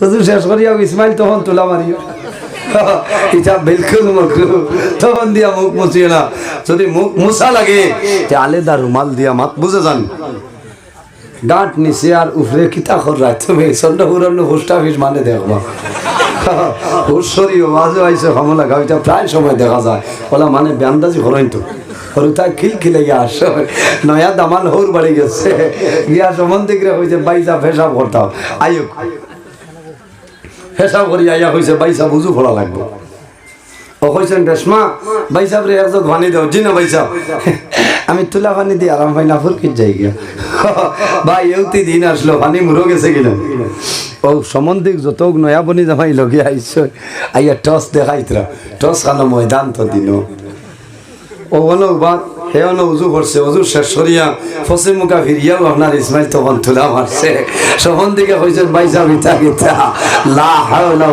হুজুর, শেষ করিয়া ইসমাইল তখন তোলা মারিও। এটা বিলকুল মকরু। তখন দিয়া মুখ মুছিও না। যদি মুখ মুছা লাগে, তে আলেদা রুমাল দিয়া মাত বুঝে যান। ডাঁট নিচে আর উফরে কিতা কর রাখ তুমি চন্দ্র পুরানো পোস্ট অফিস মানে দেখবা। হুসরি মাঝে আইসে সমলা গাও এটা প্রায় সময় দেখা যায়। ওলা মানে ব্যান্দাজি হরইন তো হরুতা খিল খিলে গিয়া আস নয়া দামান হৌর বাড়ি গেছে। গিয়া সম্বন্ধে হয়েছে বাইজা ফেসাব করতাম আয়ুক ফেসাব করি আইয়া হয়েছে বাইসা বুঝু ফোড়া লাগবে। ও কইছেন রেশমা বাইসাব রে একজক ভানি দাও। জি না আমি তুলা পানি দিয়ে আরাম পাই না ফুরকিত যাই গিয়া। ভাই, এউতি দিন আসলো পানি মুরো গেছে কিনা? ও, সম্বন্ধিক যত নয়া বনি জামাই লগে আইস আইয়া টস দেখাইতরা। টস খানো ময়দান তো দিন। ও অনক বাদ হে অন উজু করছে উজু শেষ করিয়া ফসে মুখা ফিরিয়াও আপনার ইসমাইল তখন তুলা মারছে সহন দিকে হয়েছেন বাইসা মিথা গীতা লা হাওলা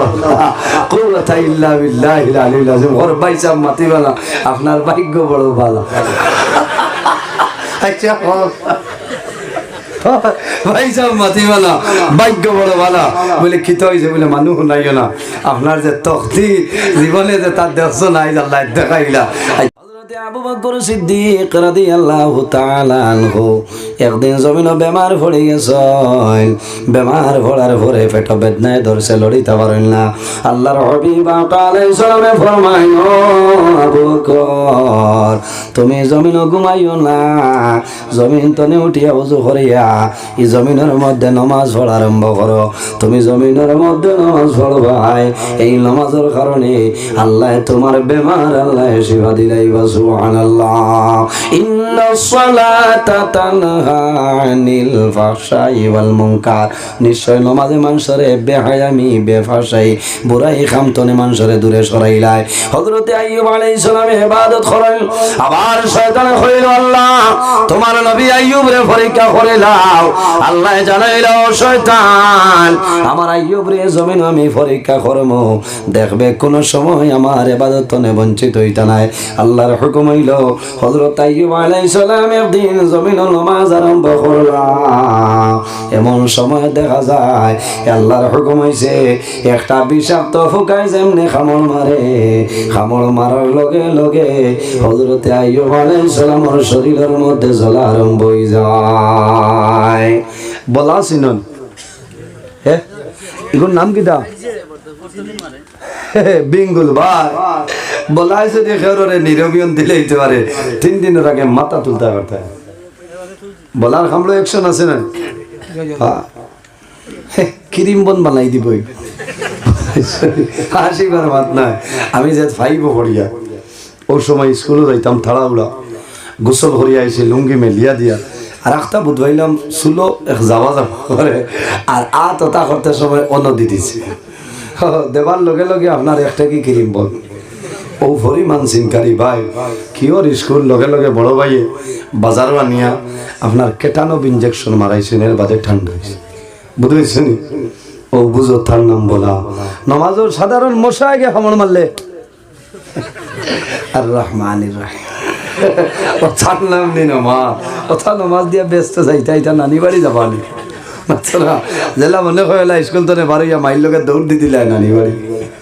কুওয়াতা ইল্লা বিল্লাহিল আলিয়্যিল আযীম। ওর বাইসা মাতিবালা আপনার ভাগ্য বড় ভালো। আচ্ছা ভাই সাহেব মাতিবালা ভাগ্য বড় ভালা। বলে খিত হয়েছে বলে মানুষ নাইও না। আপনার যে তখতি, জীবনে যে তার দেখছ নাই আল্লাহ দেখাইলা। না। তুমি জমিন ঘুমাইও না। জমিন তনে উঠিয়া উজু করিয়া এই জমিনের মধ্যে নমাজ পড়া আরম্ভ করো। তুমি জমিনের মধ্যে নমাজ পড়বাই। এই নমাজের কারণে আল্লাহ তোমার বেমার আল্লাহ শিবা দিলাই বা সুবহানাল্লাহ নিশ্চয় নমাজে বেহায়ামি বুড়াই খামতনে দূরে করেন। আবার শয়তান আল্লাহ, তোমার নবী আইয়ুব রে পরীক্ষা করে লাও আল্লাহ জানাইল শয়তান, আমার আইয়ুব রে জমিন আমি পরীক্ষা করব। দেখবে কোন সময় আমার ইবাদত নে বঞ্চিত হইতা নাই। আল্লাহর হুকুম হইল, হযরত আইয়ুব আলাইহিস সালাম একদিন জমিন নামাজ আরম্ভ এমন সময় দেখা যায় আল্লাহর হুকুম হয়েছে একটা বিষাক্ত ফুকাই যেমনি খামড় মারে খামড় মারার লগে লগে হজরতে আইয়ুব আলাইহিস সালামের শরীরের মধ্যে জ্বলা আরম্ভ হয়ে যায়। বলা সিনন হে এগুলোর নাম কি দা বিঙ্গুল, ভাই। বলা হয়েছে যে খেয়ে নিরবিয়ন দিলে হইতে পারে। তিন দিনের আগে মাথা তুলতে পারতে বলার খামলো একশন আছে না? হ্যাঁ। ক্রিম বন বানাই দিবই হাসিবার মাত নাই। আমি যে ফাইভ পড়িয়া ওর সময় স্কুলে যাইতাম থাড়াউড়া গোসল করিয়া আইসে লুঙ্গি মেলিয়া দিয়া। আর একটা বুধবাইলাম এক যাওয়া যাওয়া করে। আর আ তথা করতে সময় অনদি দিছে। দেবার লগে লগে আপনার একটা কি ক্রিম বল? ও পরিমাণ চিনকারি ভাই কিয়র স্কুল লগে লগে বড় ভাইয়ে বাজারও আনিয়া আপনার কেটানব ইঞ্জেকশন মারাইছেন এর বাদে ঠান্ডা হয়েছে বুঝেছেন ও বুঝো তার নাম বলা। নমাজের সাধারণ মশা আগে হামড় মারলে আর রহমান রাহিম তার নাম নি নমাজ কথা নমাজ দিয়া ব্যস্ত যাইতা এটা নানি বাড়ি যাবানি জেলা মনে হয় স্কুল তো বারোইয়া মাইল লোকের দৌড় দি দিলাই নানি বাড়ি।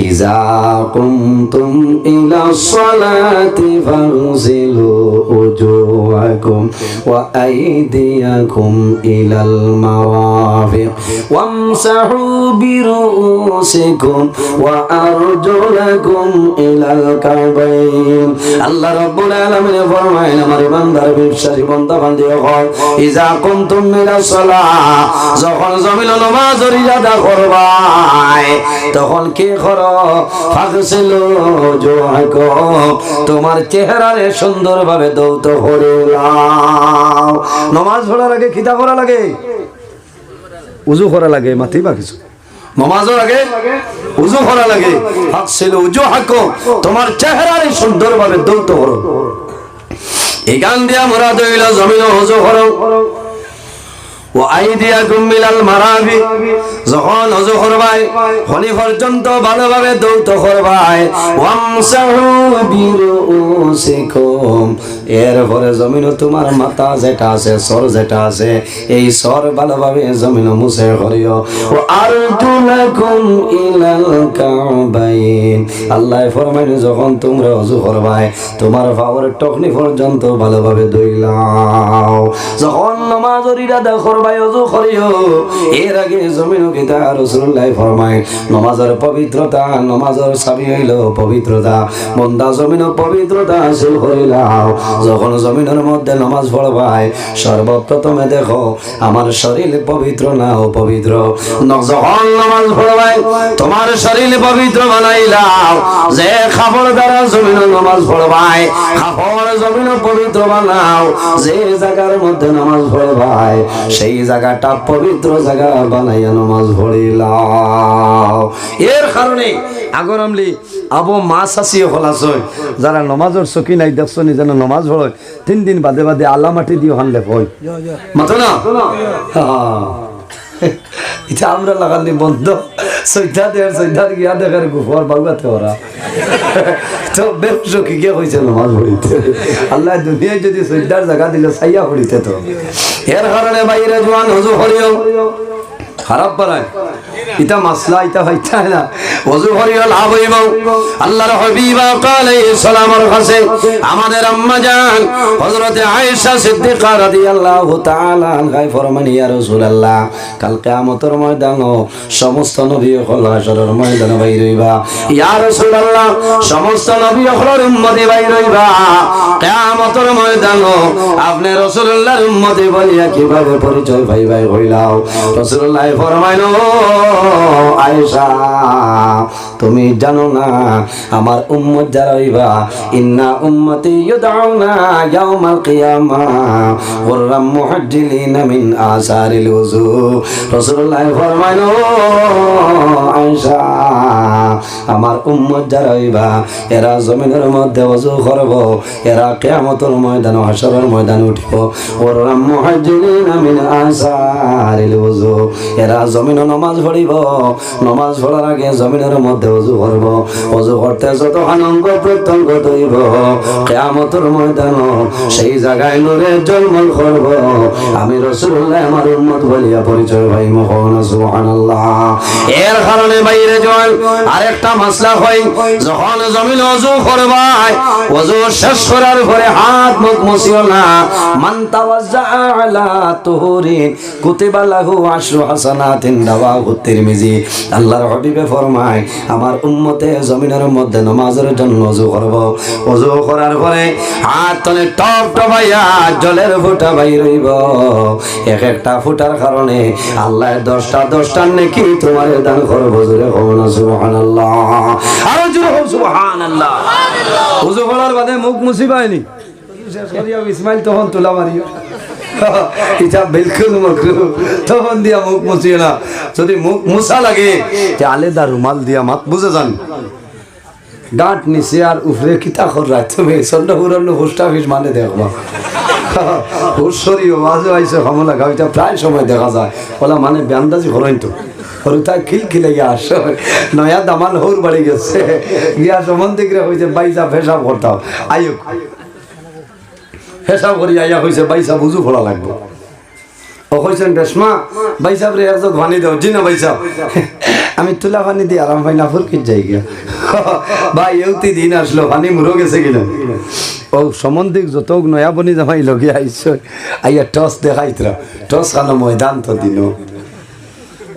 ইযা কুমতুম ইলা الصلاة فاغسلوا وجوهكم وأيديكم إلى المرافق وامسحوا برؤوسكم وأرجلكم إلى الكعبين الله رب العالمين فرمائن আমার ইমানদার বিশ্বাসী বন্ধা বান্ধব হল ইজা কুনতুম মিনাস সালাহ যখন জমিন নামাজের ইজাদা করবাই তখন কি করো ফাগসিলু জুহাকুম তোমার চেহারারে সুন্দরভাবে দৌত লাও নমাজ পড়ার আগে খিতা করা লাগে? উজু করা লাগে মাতি বা কিছু? নমাজের আগে উজু করা লাগে। হাত ছিল উজু হাকো তোমার চেহারারে সুন্দরভাবে দৌত করো এই গান দিয়া মোরা দইলা জমিন উজু করো। যখন হজু করবাই হনি পর্যন্ত ভালোভাবে দৌত করবাই এরপরে জমিন তোমার মাথা যেটা আছে সর যেটা আছে, এই সর ভালোভাবে জমিন মুছে করিও। ও আরজুলাকুম ইলাল কাবাইন। আল্লাহ ফরমাইন যখন তোমরা হজু করবাই তোমার পাওয়ার টকনি পর্যন্ত ভালোভাবে দইলাও যখন নামাজের অজু করিও। এর আগে জমিন কিতা রাসূলুল্লাহ ফরমায় নামাজের পবিত্রতা, নামাজের হইল পবিত্রতা। বন্দা জমিন পবিত্রতা হাসিল যখন জমিনের মধ্যে নামাজ পড়বাই সর্বপ্রথমে দেখো, আমার শরীর পবিত্র না ও পবিত্র যখন নামাজ পড়বাই তোমার শরীর পবিত্র বানাইলাও যে খাবর দ্বারা জমিন নামাজ পড়বাই খাবর জমিন পবিত্র বানাও। যে জায়গার মধ্যে নামাজ পড়বাই সেই জায়গাটা পবিত্র জায়গা বানাইয়া নামাজ পড়িলাও। এর কারণে আগর আমলি আবো মাছ আসি হলাসই যারা নমাজের চকি নাই দেখছ নি যেন নমাজ পড়য় তিন দিন বাদে বাদে আল্লাহ মাটি দিয়ে হানলে হয়। মাথো না? হ্যাঁ। এটা আমরা লাগালি বন্ধ। সৈধা দেয়ার সৈধা গিয়া দেখার গুফর বাগুয়াতে ওরা তো ব্যবসা কি কে কইছে নামাজ পড়িতে আল্লাহ দুনিয়ায় যদি সৈধার জায়গা দিলে সাইয়া পড়িতে তো। এর কারণে বাইরে জোয়ান হজু করিও খারাপ পারায় ইটা মাসলা ইটা হইতা না। ওযু করিও লাভ হইব। আল্লাহর হাবিবা আলাইহিস সালামের কাছে আমাদের আম্মা জান হযরত আয়েশা সিদ্দিকা রাদিয়াল্লাহু তাআলা আনহা ফরমান, ইয়া রাসূলুল্লাহ, কাল কিয়ামতের ময়দানে সমস্ত নবী হল হাশরের ময়দানে বাইর হইবা। ইয়া রাসূলুল্লাহ, সমস্ত নবী হলের উম্মতি বাইর হইবা। কিয়ামতের ময়দানে আপনি রাসূলুল্লাহর উম্মতি বলিয়া কীভাবে পরিচয় পাইবাই হইলাও রাসূলুল্লাহ ফরমাইলো আয়েশা, তুমি জানো না, আমার উম্মত যারা হইবা ইন্না উম্মতি ইউদাউনা ইয়াউমাল কিয়ামা গুররাম মুহাজ্জিলিনা মিন আসারিল ওযু রাসূলুল্লাহ ফরমাইলো, আয়েশা আমার উম্মত যারা হইবা, এরা জমিনের মধ্যে ওযু করব, এরা কিয়ামতের ময়দান হাসরের ময়দান উঠিব। গুররাম মুহাজ্জিলিনা মিন আসারিল ওযু, এরা জমিন নমাজ পড়িব। নমাজ পড়ার আগে জমিনের মধ্যে অজু করব। অজু করতে যত আনন্দ প্রত্যঙ্গ তৈব কেয়ামতের ময়দান সেই জায়গায় নূরে জলমল করব। আমি রসুল্লাহ আমার উন্মত বলিয়া পরিচয় ভাই মোহন সুবহানাল্লাহ। এর কারণে বাইরে জল আরেকটা মাসলা হয়, যখন জমিন অজু করবাই অজু শেষ করার পরে হাত মুখ মুছিও না। মান তাওয়াজ্জা আলা তুহুরিন, কুতিবা লাহু আশরু হাসানাতিন, রাওয়াহু তিরমিজি। আল্লাহর হাবিবে ফরমায়, আমার উম্মতে জমিনের মধ্যে নামাজের জন্য ওযু করব। ওযু করার পরে হাত তলে টপ টপাইয়া জলের ফোঁটা বাইর হইব। এক একটা ফোঁটার কারণে আল্লাহ দশটা দশটা নেকি তোমার দান করব, জোরে সুবহানাল্লাহ। আরও জোরে হও সুবহানাল্লাহ। ওযু করার বাদে মুখ ইসমাইল তখন তোলা মারিও এটা বিলকুল মকরু তখন দিয়া মুখ মুছিও না। যদি মুখ মুছা লাগে তে আলেদা রুমাল দিয়া মাত বুঝে যান। ডাঁট নিচে আর উপরে কিতা কর রাখ তুমি সন্ধ্যা পুরানো পোস্ট অফিস মানে দেখবা। হুসরিও মাঝে আইসে হামলা গাও এটা প্রায় সময় দেখা যায়। ওলা মানে ব্যান্দাজি হরইন তো। হরুতা খিল খিলে গিয়া আস। নয়া দামাল হৌর বাড়ি গেছে। গিয়া সম্বন্ধে গিয়ে হয়েছে বাইসা ফেসাব করতাম আয়ুক ফেসাব করি আইয়া হয়েছে বাইসা বুঝু ফোলা লাগবে। ও কইছেন রেশমা বাইসাব রে একজক ভানি দাও। জি না বাইসাব আমি তুলা পানি দিয়ে আরাম পাই না ফুরকিত যাই গিয়া। ভাই এউতি দিন আসলো পানি মুরো গেছে কিনা? ও সম্বন্ধিক যত নয়া বনি জামাই লগে আইস আইয়া টস দেখাইতরা। টস খানো ময়দান তো দিন।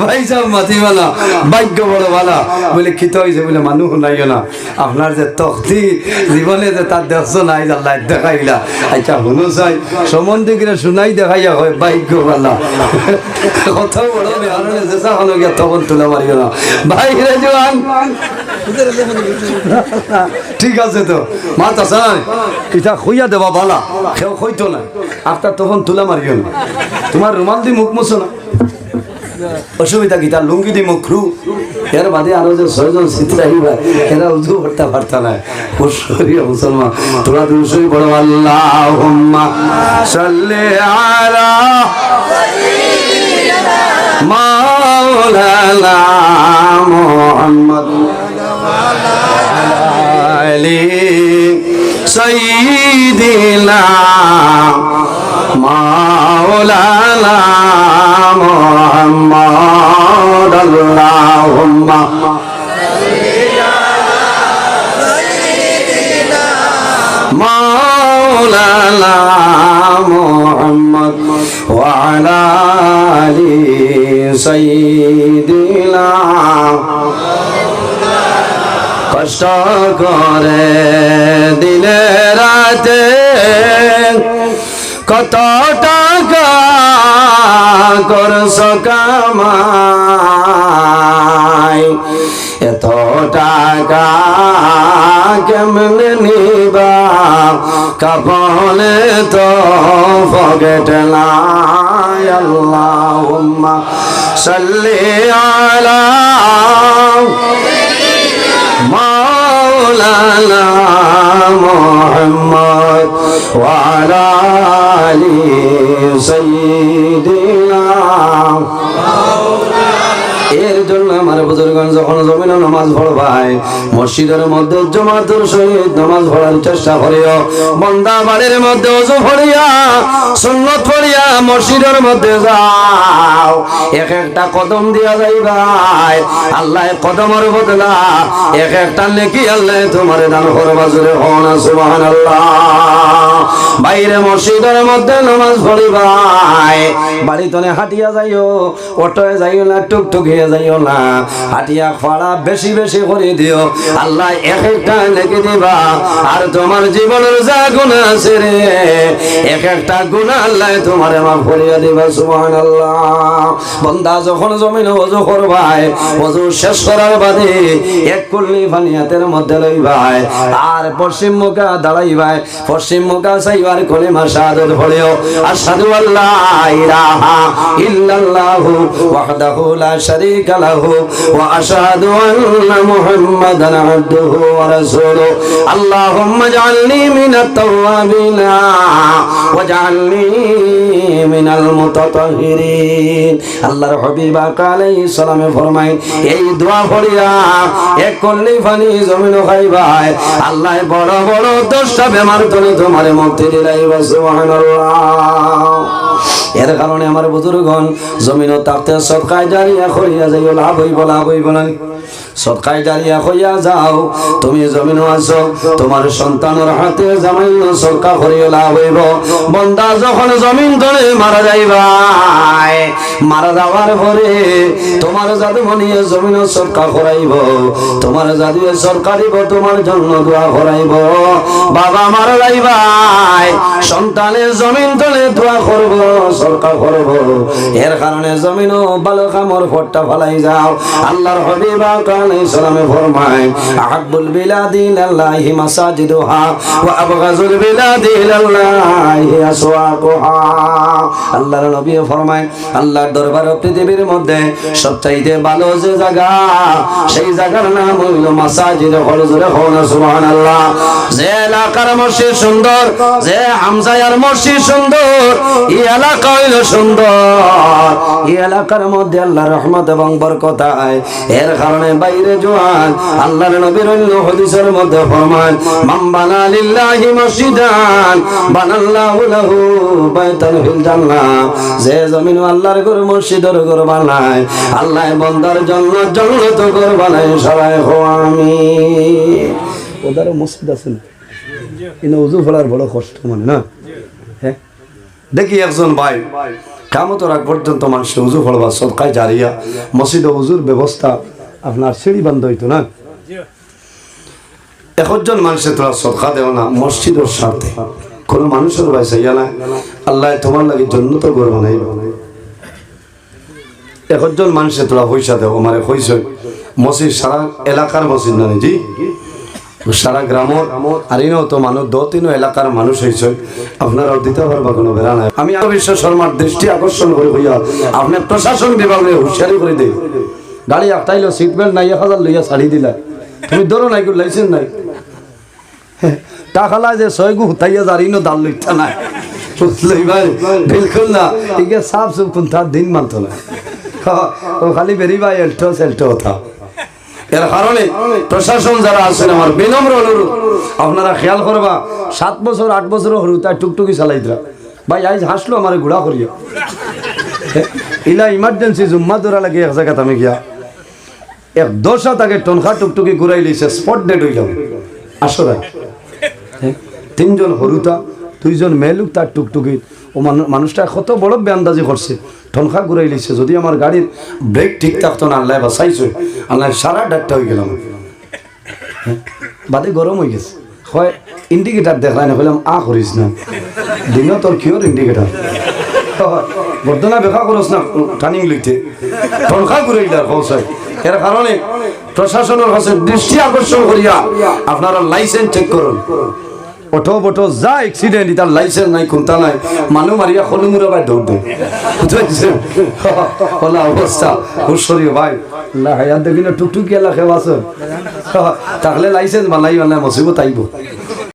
ভাই সব মাতিবালা ভাগ্য বড় বালা বলে খিত হয়েছে বলে মানুষ নাই না। আপনার যে তখতি জীবনে যে তার দেখছ নাই আল্লাহ দেখাইলা। আচ্ছা শুনো চাই সম্বন্ধে কিনা শুনাই দেখাইয়া হয় ভাগ্য বালা কত বড় বেহারে চেষ্টা হলো গিয়া তখন তুলে মারিও না। ভাই রে জোয়ান। ঠিক আছে তো। মা তাসান এটা খুইয়া দেবা বালা। কেউ কইতো না। আপনার তখন তুলা মারিও না। তোমার রুমাল দি মুখ মুছো না। অসুবিধা কি? তার লুঙ্গি দি মুখ রু এর বাদে আরও যে ছয়জন সিদ্ধা হইবা এরা উজু ভর্তা পারতা না। শরীয় মুসলমান। তোরা দুশোই বড় আল্লাহ সাল্লে আলা মুহাম্মদ। আলি সাইয়্যিদিনা মাওলানা মুহাম্মদ আল্লাহুম্মা مولانا محمد وعلى آل سيدنا কষ্ট করে দিনে রাতে কত টাকা করছ কামাই এত টাকা কেমনে নিবা? কাপলে তো ফগেট নাই। আল্লাহুম্মা সাল্লি আলা মাওলানা মুহাম্মদ آل سيدنا এর জন্য আমার বুজুর্গণ যখন জমিনে নামাজ পড়বাই মসজিদের মধ্যে জমাতুর সহিত নামাজ পড়ার চেষ্টা করিও। বন্দা বাড়ির মধ্যে অজু পড়িয়া সুন্নত পড়িয়া মসজিদের মধ্যে যাও। এক একটা কদম দিয়া যাই ভাই আল্লাহ কদমের বদলা এক একটা নেকি আল্লাহ তোমার দান করবা জুড়ে হন, সুবহানাল্লাহ। বাইরে মসজিদের মধ্যে নামাজ পড়িবাই, বাড়ি তনে হাঁটিয়া যাইও, অটোয় যাইও না টুকটুক হয়ে যাইও না। হাঁটিয়া ফাড়া বেশি বেশি করে দিও। আল্লাহ এক একটা লেগে দিবা। আর তোমার জীবনের যা গুণা আছে রে, এক একটা গুণা আল্লাহ তোমার মা ফরিয়া দিবা সুবহান আল্লাহ বন্দা যখন জমিন অজু করবাই অজু শেষ করার বাদে এক কুল্লি ফানিয়াতের মধ্যে লইবাই আর পশ্চিম মুখা দাঁড়াইবাই পশ্চিম মুখা সাইবার কলিমা শাহাদত পড়েও, আশহাদু আল্লাহ ইলাহা ইল্লাল্লাহু ওয়াহদাহু লা শারীকা লাহু আন্না মুহাম্মাদান আবদুহু ওয়া রাসূলুহু আল্লাহুম্মা জাআলনি মিনাত তাওয়াবিন ওয়াজআলনি মিনাল মুতাতাহহিরিন আল্লাহর হাবিব আলাইহিস সালামে ফরমায়, এই দোয়া পড়িয়া এক কল্লি পানি জমিন খাইবাই আল্লাহ বড় বড় দশটা বেমার তলে তোমার মুক্তি দিলাইবা সুবহানাল্লাহ। এর কারণে আমার বুজুর্গণ জমিনও তাকতে সৎকায় জারিয়া করিয়া যাইও, লাভ হইব লাভ হইব না। সৎকায় জারিয়া কইয়া যাও, তুমি জমিনও আছো, তোমার সন্তানের হাতে জামাই সরকার করিয়া লাভ হইব। বন্দা যখন জমিন ধরে মারা যাইবাই, মারা যাওয়ার পরে তোমার জাদু মনিয়ে জমিন সরকার করাইব, তোমার জাদু সরকারিব তোমার জন্য দোয়া করাইব। বাবা মারা যাইবাই, সন্তানের জমিন তলে দোয়া করব সরকার করব। এর কারণে জমিনও ভালো কামর ফটটা ফলাই যাও। আল্লাহর হবিবা কানে সালামে ফরমায়, আহাব্বুল বিলাদি লাল্লাহি মাসাজিদুহা ওয়া আবগাজুল বিলাদি লাল্লাহি আসওয়াকুহা। আল্লাহর নবী ফরমায়, আল্লাহর দরবার পৃথিবীর মধ্যে সবচাইতে ভালো যে জায়গা, সেই জায়গার নাম হইল মাসাজিদ হল জোরে হন সুবহানাল্লাহ। যে এলাকার মসজিদ সুন্দর, যে হামজায়ার মসজিদ সুন্দর, এই এলাকা হইল সুন্দর। এই এলাকার মধ্যে আল্লাহ রহমত এবং বরকতায়। এর কারণে বাইরে জোয়ান, আল্লাহর নবীর অন্য হাদিসের মধ্যে লিল্লাহি মসজিদান, বানাল্লাহু লাহু ফিল জান্নাহ। যে জমিন আল্লাহর ঘর মসজিদের ঘর বানায়, আল্লাহ বন্দার জন্য জন্নত ঘর বানায়, সবাই হো আমি মসজিদ আছে না? কিন্তু উজু ফেলার বড় কষ্ট মানে না? দেখি একজন ভাই কামত রাখ পর্যন্ত মানুষ উজু ফলবা সদকায় জারিয়া, মসজিদ উজুর ব্যবস্থা আপনার সিঁড়ি বান্ধ হইতো না? একজন মানুষের তোরা সদকা দেও না, মসজিদের স্বার্থে। কোনো মানুষের পয়সা ইয়া না, আল্লাহ তোমার লাগে জন্য তো গর্ব নাই একজন মানুষের তোরা পয়সা দেও মানে পয়সা মসজিদ সারা এলাকার মসজিদ না জি? সারা গ্রামর আর তো মানুষ দু তিন এলাকার মানুষ হয়েছে আপনারা দিতে পারবা কোনো বেড়া নাই। আমি আরও বিশ্ব শর্মার দৃষ্টি আকর্ষণ করে হইয়া আপনি প্রশাসন বিভাগে হুঁশিয়ারি করে দেই গাড়ি আটটাইলো সিট বেল্ট নাই এক হাজার লইয়া ছাড়ি দিলা। তুমি ধরো নাই লাইসেন্স নাই। টাকালা যে ছয়গু হুতাইয়া জারিনো দাল লইতা নাই। বিলকুল না। ইকে সাফ সুফ কোন দিন মানতো না খালি বেরিবা এল্টো সেল্টো এর কারণে প্রশাসন যারা আছেন আমার বিনম্র অনুরোধ, আপনারা খেয়াল করবা, সাত বছর, আট বছর হরু তাই টুকটুকি চালাইতরা। ভাই আজ হাসলো আমার ঘোড়া করিয়া। ইলা ইমার্জেন্সি জুম্মা দৌড়া লাগে এক জায়গাত আমি গিয়া। এক দশা তাকে টনখা টুকটুকি ঘুরাই লইছে স্পট ডেড হয়ে যাবে আসো রায় তিনজন হরুতা দুইজন মেলুক তার টুকটুকি ও মানু- মানুষটা কত বড় বেআন্দাজি করছে। ঠনখা ঘুরাই লিছে যদি আমার গাড়ির ব্রেক ঠিক থাকতো না আল্লাহ বাসাইছো আল্লাহ সারা ডাকটা হয়ে গেলাম। হ্যাঁ, বাদে গরম হয়ে গেছে। হয় ইন্ডিকেটার দেখলাই না বললাম আ করিস না। দিনও তোর কিওর ইন্ডিকেটার বর্ধনা বেখা করস না টার্নিং লইতে। ঠনখা ঘুরাই ঘুরাইলার কৌশল এর কারণে প্রশাসনের কাছে দৃষ্টি আকর্ষণ করিয়া আপনারা লাইসেন্স চেক করুন। অটো বটো যা এক্সিডেন্ট তার লাইসেন্স নাই খুঁটা নাই। মানুহ মারিয়া সলু মুড়া ভাই দৌড় দে। হলা অবস্থা হুশরি ভাই। হায়াত দেখিলে না লাখে আছে তাহলে লাইসেন্স বানাই বানাই মচিব আইব